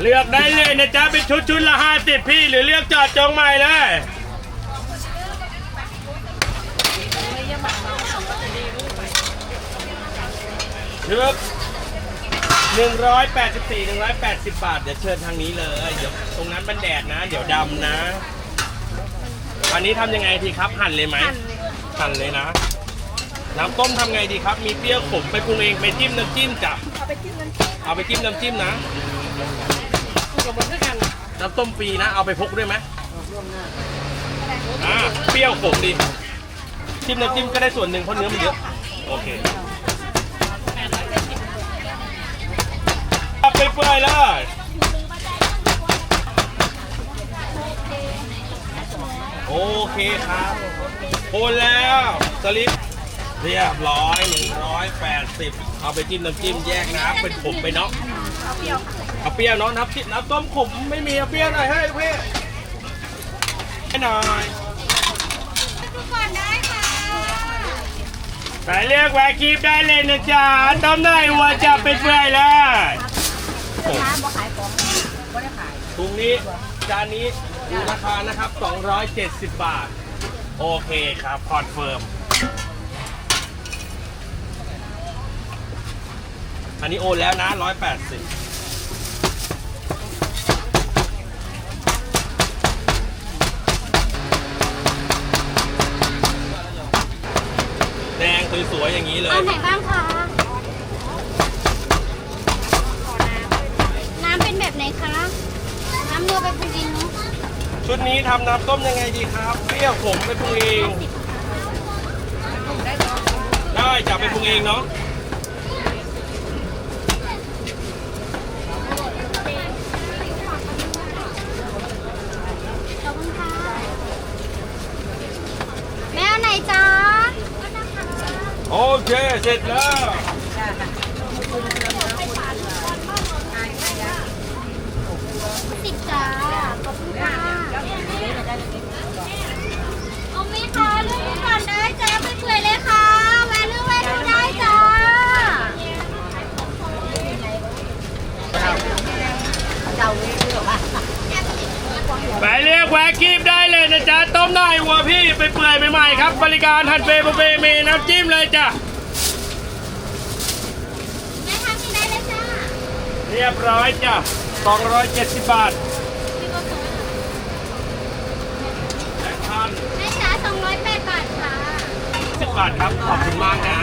เลือกได้เลยนะจ๊ะเป็นชุดชุดละห้าสิบพี่หรือเลือกจอดจงใหม่เลยเลือกหนึ่งร้อยแปดสิบสี่หนึ่งร้อยแปดสิบบาท เดี๋ยวเชิญทางนี้เลย เดี๋ยวตรงนั้นมันแดดนะ เดี๋ยวดำนะ อันนี้ทำยังไงทีครับ หั่นเลยไหม หั่นเลยนะ น้ำต้มทำไงดีครับ มีเปรี้ยวขมไปปรุงเองไปจิ้มน้ำจิ้มจ้ะ เอาไปจิ้มน้ำจิ้มเอาไปจิ้มน้ำจิ้มนะกับมันด้วยกันน้ำต้มฟรีนะ เอาไปพกด้วยไหมอ่าเปรี้ยวขมดีจิ้มน้ำจิ้มก็ได้ส่วนหนึ่งเพราะเนื้อมันเยอะโอเคเอาไปเปื่อยเลยโอเคครับโอนแล้วสลิป เรียบร้อย180เอาไปจิ้มน้ำจิ้มแยกน้ำเป็นผมไปเนาะเอาเปรี้ยวค่ะเอาเปรี้ยวเนาะน้ำจิ้มน้ำต้มขมไม่มีเอาเปรี้ยวหน่อยให้เพื่อนให้หน่อยทุกคนได้ค่ะไปเรียกแวร์คีบได้เลยนะจ๊ะต้มได้วัวจะไปเปื่อยเลยร้านบ่ขายของบ่ได้ขายถุงนี้จานนี้ดูราคานะครับ 270 บาท โอเคครับคอนเฟิร์ม อันนี้โอนแล้วนะ180แดงสวยๆอย่างนี้เลยเอาไหนบ้างคะ น้ำเป็นแบบไหนคะ น้ำเนื้อไปปรุงเองเนาะชุดนี้ทำน้ำต้มยังไงดีครับเปรี้ยวขมไปปรุงเอง ได้จับไปปรุงเองเนาะ ขอบคุณค่ะ แม่เอาไหนจ๊ะ โอเค เสร็จแล้ว สิบจ้าขอบคุณค่ะเอาไหมคะเลือกดูก่อนได้จ้าไปเปื่อยเลยค่ะ แวะเลือกแวะดูได้จ้า ไปเรียกแวร์คีบได้เลยนะจ๊ะต้มได้วัวพี่ไปเปื่อยใหม่ๆครับ บริการทันเฟย์บุฟเฟ่ต์มีน้ำจิ้มเลยจ้ะแม่ทำที่ได้เลยจ้าเรียบร้อยจ้ะ270 บาทแบงค์พันแม่จ๋า208บาทค่ะสิบบาทครับ ขอบคุณมากนะ